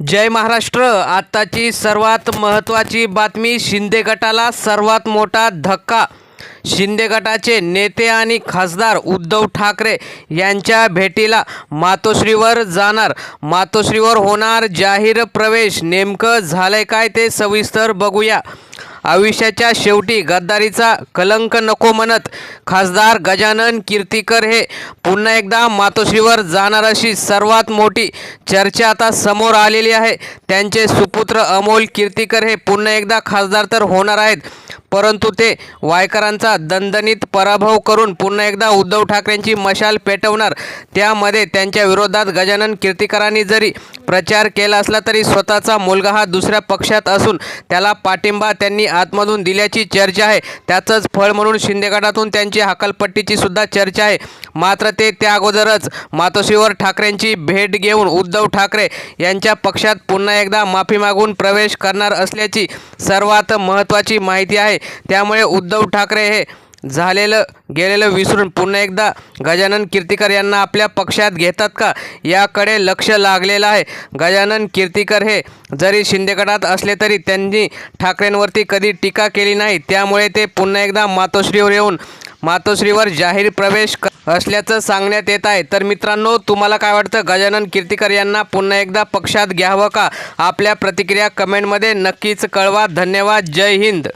जय महाराष्ट्र. आत्ताची सर्वात महत्त्वाची बातमी शिंदे गटाला सर्वात मोठा धक्का. शिंदे गटाचे नेते आणि खासदार उद्धव ठाकरे यांच्या भेटीला मातोश्रीवर जाणार. मातोश्रीवर होणार जाहीर प्रवेश. नेमकं झालंय काय ते सविस्तर बघूया. आयुष्याच्या शेवटी गद्दारीचा कलंक नको म्हणत खासदार गजानन कीर्तीकर हे पुन्हा एकदा मातोश्रीवर जाणार अशी सर्वात मोठी चर्चा आता समोर आलेली आहे. त्यांचे सुपुत्र अमोल कीर्तीकर हे पुन्हा एकदा खासदार तर होणार आहेत. परंतु ते वायकरांचा दणदणीत पराभव करून पुन्हा एकदा उद्धव ठाकरेंची मशाल पेटवणार. त्यामध्ये त्यांच्या विरोधात गजानन कीर्तिकरांनी जरी प्रचार केला असला तरी स्वतःचा मुलगा हा दुसऱ्या पक्षात असून त्याला पाठिंबा त्यांनी आतमधून दिल्याची चर्चा आहे. त्याचंच फळ म्हणून शिंदेगडातून त्यांची हकालपट्टीची सुद्धा चर्चा आहे. मात्र ते त्या अगोदरच मातोश्रीवर ठाकरेंची भेट घेऊन उद्धव ठाकरे यांच्या पक्षात पुन्हा एकदा माफी मागून प्रवेश करणार असल्याची सर्वात महत्त्वाची माहिती आहे. त्यामुळे उद्धव ठाकरे हे झालेलं गेलेलं विसरून पुन्हा एकदा गजानन कीर्तिकर यांना आपल्या पक्षात घेतात का? याकडे लक्ष लागलेलं आहे. गजानन कीर्तिकर हे जरी शिंदेगडात असले तरी त्यांनी ठाकरेंवरती कधी टीका केली नाही. त्यामुळे ते पुन्हा एकदा मातोश्रीवर येऊन मातोश्रीवर जाहीर प्रवेश क असल्याचं सांगण्यात येत आहे. तर मित्रांनो तुम्हाला काय वाटतं? गजानन कीर्तिकर यांना पुन्हा एकदा पक्षात घ्यावं का? आपल्या प्रतिक्रिया कमेंटमध्ये नक्कीच कळवा. धन्यवाद. जय हिंद.